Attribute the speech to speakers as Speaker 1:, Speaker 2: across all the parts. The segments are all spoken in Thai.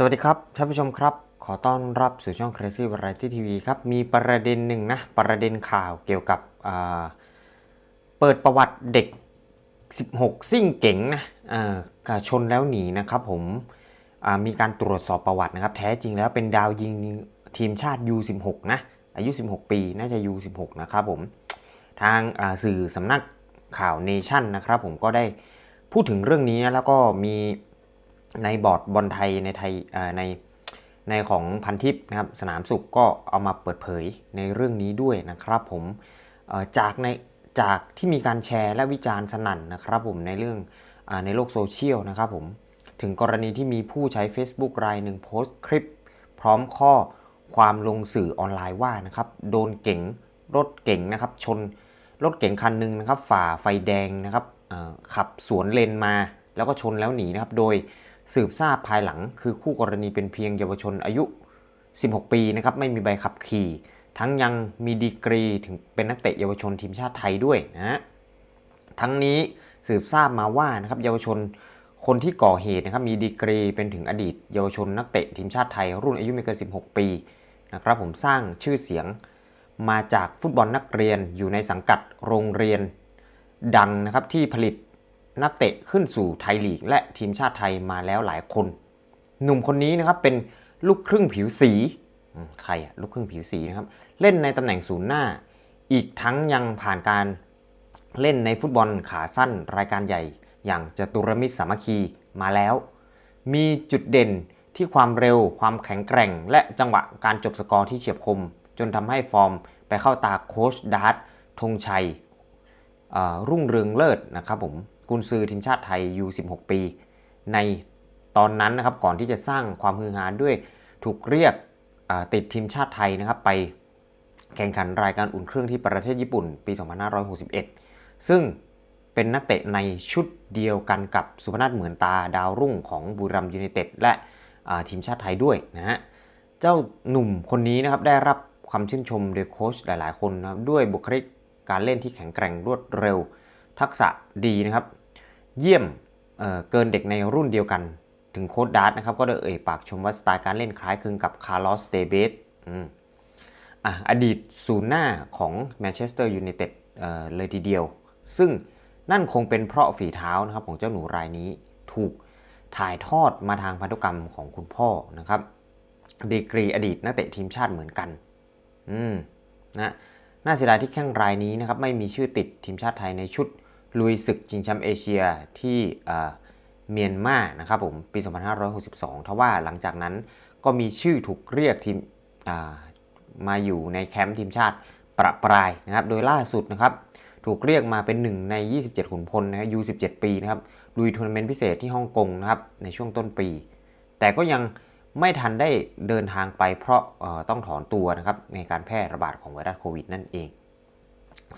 Speaker 1: สวัสดีครับท่านผู้ชมครับ ขอต้อนรับสู่ช่อง Crazy Variety TV ครับมีประเด็นหนึ่งนะ ประเด็นข่าวเกี่ยวกับเปิดประวัติเด็ก 16 ซิ่งเก๋งนะอ่ากชนแล้วหนีนะครับผมอ่ามีการตรวจสอบประวัตินะครับ แท้จริงแล้วเป็นดาวยิงทีมชาติ U16 นะอายุ 16 ปีน่าจะ U16 นะครับผมทางสื่อสำนักข่าวเนชั่นนะครับผมก็ได้พูดถึงเรื่องนี้แล้วก็มี ในบอร์ดบอลไทยในไทยในในของพันทิปนะครับสนามสุขก็เอามาเปิดเผยในเรื่องนี้ด้วยนะครับผมจากในจากที่มีการแชร์และวิจารณ์สนั่นนะครับผมในเรื่องอในโลกโซเชียลนะครับผมถึงกรณีที่มีผู้ใช้ Facebook รายหนึ่งโพสต์คลิป พร้อมข้อความลงสื่อออนไลน์ว่านะครับโดนเก๋งรถเก๋งนะครับชนรถเก๋งคันหนึ่งนะครับฝ่าไฟแดงนะครับขับสวนเลนมา แล้วก็ชนแล้วหนีนะครับโดย สืบทราบภายหลัง คือคู่กรณีเป็นเพียงเยาวชนอายุ 16 ปีนะครับไม่มีใบขับขี่ ทั้งยังมีดีกรีถึงเป็นนักเตะเยาวชนทีมชาติไทยด้วยนะฮะทั้งนี้สืบทราบมาว่านะครับเยาวชนคนที่ก่อเหตุนะครับมีดีกรีเป็นถึงอดีต เยาวชนนักเตะทีมชาติไทย รุ่นอายุไม่เกิน 16 ปีนะครับผมสร้างชื่อเสียงมาจากฟุตบอลนักเรียนอยู่ในสังกัดโรงเรียน ดังนะครับที่ผลิต นักเตะขึ้นสู่ไทยลีก และทีมชาติไทยมาแล้วหลายคน หนุ่มคนนี้นะครับเป็นลูกครึ่งผิวสีใครอะลูกครึ่งผิวสีนะครับเล่นในตำแหน่งศูนย์หน้า อีกทั้งยังผ่านการเล่นในฟุตบอลขาสั้นรายการใหญ่ อย่างจตุรมิตรสามัคคีมาแล้ว มีจุดเด่นที่ความเร็วความแข็งแกร่ง และจังหวะการจบสกอร์ที่เฉียบคม จนทำให้ฟอร์มไปเข้าตาโค้ชดาร์ตธงชัยรุ่งเรืองเลิศนะครับผม กุนซือทีมชาติไทย U16 ปี ในตอนนั้นนะครับก่อนที่จะสร้างความฮือฮาด้วยถูกเรียกติดทีมชาติไทยนะครับไปแข่งขันรายการอุ่นเครื่องที่ประเทศญี่ปุ่นปี 2561 ซึ่งเป็นนักเตะในชุดเดียวกันกับสุพนัทเหมือนตาดาวรุ่งของบุรีรัมยูไนเต็ดและทีมชาติไทยด้วยนะฮะเจ้าหนุ่มคนนี้นะครับได้รับความชื่นชมโดยโค้ชหลาย ๆ คนนะครับด้วยบุคลิกการเล่นที่แข็งแกร่งรวดเร็ว ทักษะดีนะครับ เยี่ยมเเกินเด็กในรุ่นเดียวกัน ถึงโค้ชดาร์ตนะครับ ก็ได้เอ่ยปากชมว่าสไตล์การเล่นคล้ายคลึงกับคาร์ลอสเตเบสอืมอะอดีตศูนย์หน้าของแมนเชสเตอร์ยูไนเต็ดเอ่อเลยทีเดียว ซึ่งนั่นคงเป็นเพราะฝีเท้านะครับของเจ้าหนูรายนี้ถูกถ่ายทอดมาทางพันธุกรรมของคุณพ่อนะครับดีกรีอดีตนักเตะทีมชาติเหมือนกัน อืมนะน่าเสียดายที่แข้งรายนี้นะครับไม่มีชื่อติดทีมชาติไทยในชุด ลุยศึกชิงแชมป์เอเชียที่เมียนมานะครับผมปี 2562 ทว่าหลังจากนั้นก็มีชื่อถูกเรียกทีมามาอยู่ในแคมป์ทีมชาติประปรายนะครับ โดยล่าสุดนะครับถูกเรียกมาเป็นหนึ่งใน 27 ขุนพลนะครับ U17 ปีนะครับลุยทัวร์นาเมนต์พิเศษที่ฮ่องกงนะครับในช่วงต้นปี แต่ก็ยังไม่ทันได้เดินทางไปเพราะต้องถอนตัวนะครับในการแพร่ระบาดของไวรัสโควิดนั่นเอง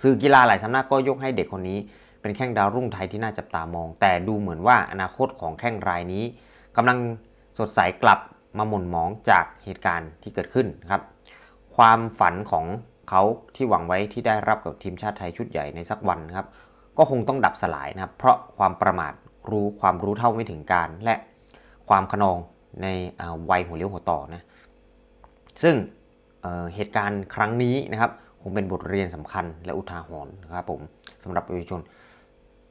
Speaker 1: สื่อกีฬาหลายสำนักก็ยกให้เด็กคนนี้ เป็นแข้งดาวรุ่งไทยที่น่าจับตามอง แต่ดูเหมือนว่าอนาคตของแข้งรายนี้กำลังสดใสกลับมาหม่นหมองจากเหตุการณ์ที่เกิดขึ้นครับความฝันของเขาที่หวังไว้ที่ได้รับกับทีมชาติไทยชุดใหญ่ในสักวันครับก็คงต้องดับสลายนะครับ เพราะความประมาทรู้ความรู้เท่าไม่ถึงการ และความขนองในวัยหัวเลี้ยวหัวต่อนะซึ่งเเหตุการณ์ครั้งนี้นะครับ คงเป็นบทเรียนสำคัญและอุทาหรณ์นะครับผมสำหรับประชาชน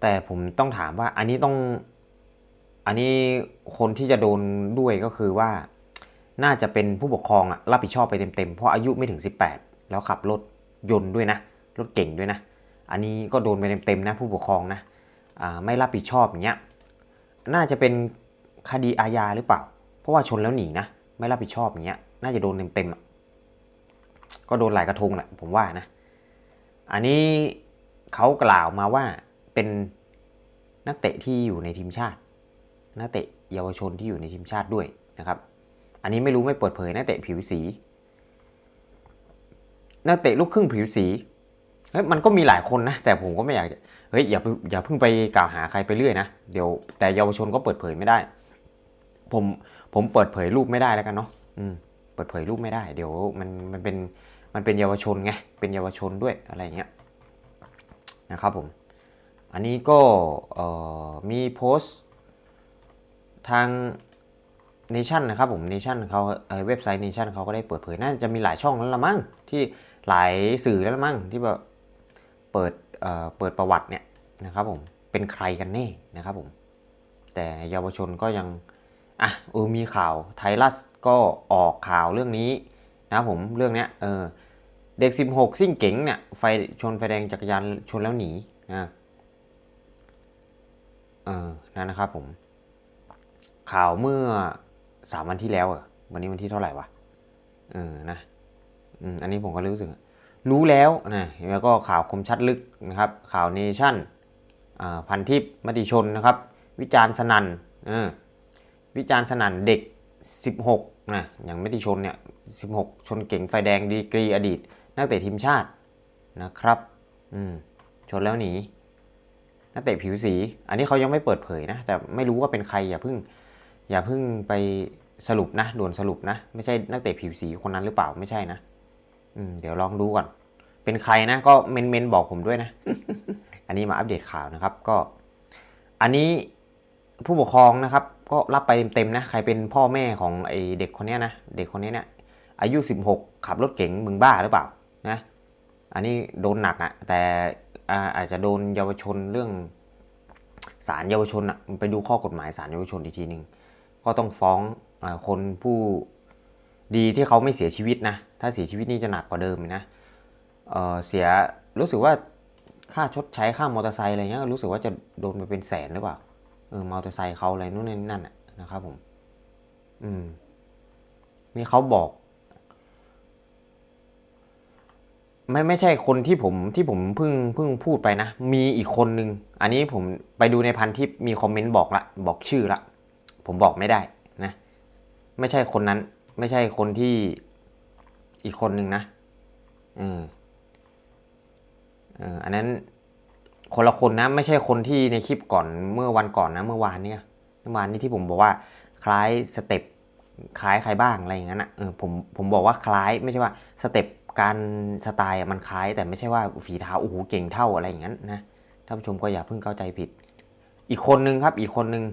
Speaker 1: แต่ผมต้องถามว่าอันนี้ต้อง อันนี้คนที่จะโดนด้วยก็คือว่า น่าจะเป็นผู้ปกครองอะรับผิดชอบไปเต็มๆ เพราะอายุไม่ถึง 18 แล้วขับรถยนต์ด้วยนะ รถเก่งด้วยนะ อันนี้ก็โดนไปเต็มๆนะผู้ปกครองนะไม่รับผิดชอบอย่างเงี้ย น่าจะเป็นคดีอาญาหรือเปล่า เพราะว่าชนแล้วหนีนะ ไม่รับผิดชอบอย่างเงี้ย น่าจะโดนเต็มๆก็โดนหลายกระทงแหละผมว่านะ อันนี้เขากล่าวมาว่าเป็น นักเตะที่อยู่ในทีมชาติ นักเตะเยาวชนที่อยู่ในทีมชาติด้วยนะครับ อันนี้ไม่รู้ไม่เปิดเผยนักเตะผิวสี นักเตะลูกครึ่งผิวสีเฮ้ยมันก็มีหลายคนนะ แต่ผมก็ไม่อยากเฮ้ยอย่าอย่าเพิ่งไปกล่าวหาใครไปเรื่อยนะเดี๋ยวแต่เยาวชนก็เปิดเผยไม่ได้ ผมผมเปิดเผยรูปไม่ได้แล้วกันเนาะอืมเปิดเผยรูปไม่ได้ เดี๋ยวมันมันเป็นมันเป็นเยาวชนไงเป็นเยาวชนด้วยอะไรเงี้ยนะครับผม อันนี้ก็มีโพสต์ทางเนชั่นนะครับผมเนชั่นเขาเว็บไซต์เนชั่นเขาก็ได้เปิดเผยน่าจะมีหลายช่องแล้วละมั้งที่หลายสื่อแล้วละมั้งที่แบบเปิดเเปิดประวัติเนี่ยนะครับผมเป็นใครกันแน่นะครับผมแต่เยาวชนก็ยังอะเออมีข่าวไทยรัฐก็ออกข่าวเรื่องนี้นะครับผมเรื่องเนี้ยเออเด็ก 16 ซิ่งเก๋งเนี่ยไฟชนไฟแดงจักรยานชนแล้วหนีนะ เออนั่นนะครับผม ข่าวเมื่อสามวันที่แล้วอะวันนี้วันที่เท่าไหร่วะเออนะอืมอันนี้ผมก็รู้สึก รู้แล้วนะแล้วก็ข่าวคมชัดลึกนะครับ ข่าวเนชั่นพันทิปมติชนนะครับ วิจารณ์สนันเออวิจารณ์สนันเด็ก 16นะอย่างมติชนเนี่ย16 ชนเก่งไฟแดงดีกรีอดีต นักเตะทีมชาตินะครับ อืมชนแล้วหนี นักเตะผิวสี อันนี้เขายังไม่เปิดเผยนะ แต่ไม่รู้ว่าเป็นใครอย่าเพิ่ง อย่าเพิ่งไปสรุปนะด่วนสรุปนะ ไม่ใช่นักเตะผิวสีคนนั้นหรือเปล่าไม่ใช่นะอืมเดี๋ยวลองดูก่อน เป็นใครนะ ก็เมนเมนบอกผมด้วยนะ อันนี้มาอัปเดตข่าวนะครับ ก็ อันนี้ผู้ปกครองนะครับ ก็รับไปเต็มๆนะ ใครเป็นพ่อแม่ของไอเด็กคนนี้นะ เด็กคนนี้เนี่ยอายุ 16 ขับรถเก๋งมึงบ้าหรือเปล่านะ อันนี้โดนหนักอะ่ะแต่อาจจะโดนเยาวชนเรื่องศาลเยาวชนอะ่ะมันไปดูข้อกฎหมายศาลเยาวชนอีกทีหนึ่งก็ต้องฟ้องอคนผู้ดีที่เขาไม่เสียชีวิตนะ ถ้าเสียชีวิตนี่จะหนักกว่าเดิมนะเเสียรู้สึกว่าค่าชดใช้ค่ามอเตอร์ไซค์อะไรเงี้ยรู้สึกว่าจะโดนไปเป็นแสนหรือเปล่าเออมอเตอร์ไซค์เขาอะไรนู่นนี่นั่นะนะครับผม อืมนี่เขาบอก ไม่ไม่ใช่คนที่ผมที่ผมเพิ่งเพิ่งพูดไปนะ มีอีกคนนึง อันนี้ผมไปดูในพันทิปมีคอมเมนต์บอกละบอกชื่อละ ผมบอกไม่ได้นะ ไม่ใช่คนนั้น ไม่ใช่คนที่อีกคนนึงนะเออเอออันนั้นคนละคนนะ ไม่ใช่คนที่ในคลิปก่อนเมื่อวันก่อนนะ เมื่อวานเนี่ยเมื่อวานนี้ที่ผมบอกว่าคล้ายสเต็ปคล้ายใครบ้างอะไรอย่างนั้นนะเออผมผมบอกว่าคล้ายไม่ใช่ว่าสเต็ป การสไตล์มันคล้ายแต่ไม่ใช่ว่าฝีเท้าโอ้โหเก่งเท่าอะไรอย่างนั้นนะท่านผู้ชมก็อย่าเพิ่งเข้าใจผิด อีกคนนึงครับ อีกคนนึง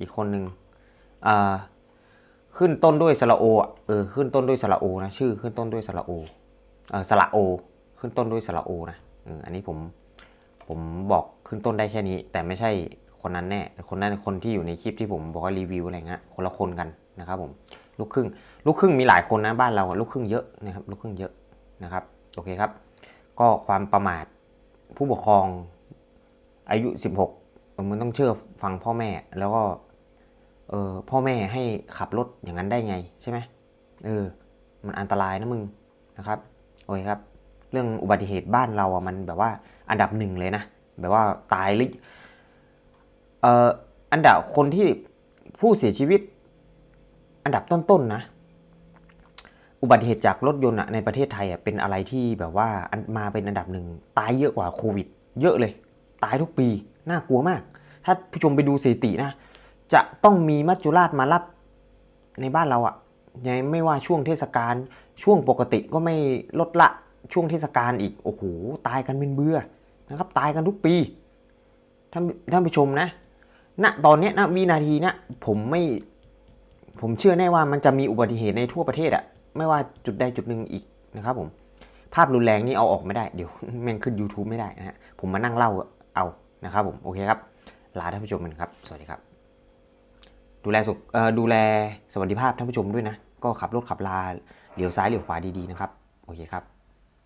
Speaker 1: อีกคนหนึ่งอ่าขึ้นต้นด้วยสระโอเออขึ้นต้นด้วยสระโอนะชื่อขึ้นต้นด้วยสระโอเออสระโอ ขึ้นต้นด้วยสระโอนะเอออันนี้ผมผมบอกขึ้นต้นได้แค่นี้ แต่ไม่ใช่คนนั้นแน่แต่คนนั้นคนที่อยู่ในคลิปที่ผมบอกว่ารีวิวอะไรเงี้ยคนละคนกันนะครับผม ลูกครึ่ง ลูกครึ่งมีหลายคนนะบ้านเราลูกครึ่งเยอะนะครับลูกครึ่งเยอะนะครับโอเคครับ ก็ความประมาทผู้ปกครองอายุ 16มันต้องเชื่อฟังพ่อแม่แล้วก็เออพ่อแม่ให้ขับรถอย่างนั้นได้ไงใช่ไหมเออมันอันตรายนะมึงนะครับโอเคครับ เรื่องอุบัติเหตุบ้านเราอะมันแบบว่าอันดับหนึ่งเลยนะแบบว่าตายลิเอ่ออันดับคนที่ผู้เสียชีวิต อันดับต้นๆนนะ อุบัติเหตุจากรถยนต์ในประเทศไทยเป็นอะไรที่แบบว่ามาเป็นอันดับหนึ่งตายเยอะกว่าโควิด เยอะเลย ตายทุกปี น่ากลัวมาก ถ้าผู้ชมไปดูสถิตินะ จะต้องมีมัจจุราชมารับในบ้านเราอะยังไม่ว่าช่วงเทศกาลช่วงปกติก็ไม่ลดละช่วงเทศกาลอีกโอ้โหตายกันเป็นเบื่อนะครับ ตายกันทุกปีท่านท่านผู้ชมนะณตอนนี้ยณวินาทีนี้ผมไม่ ผมเชื่อแน่ว่ามันจะมีอุบัติเหตุในทั่วประเทศอะไม่ว่าจุดใดจุดหนึ่งอีกนะครับผมภาพรุนแรงนี่เอาออกไม่ได้เดี๋ยวแม่งขึ้น YouTube ไม่ได้นะฮะผมมานั่งเล่าเอานะครับผมโอเคครับลาท่านผู้ชมกันครับ สวัสดีครับ ดูแลสุขเออดูแลสวัสดิภาพท่านผู้ชมด้วยนะ ก็ขับรถขับลาเหลียวซ้ายเหลียวขวาดีๆนะครับ โอเคครับ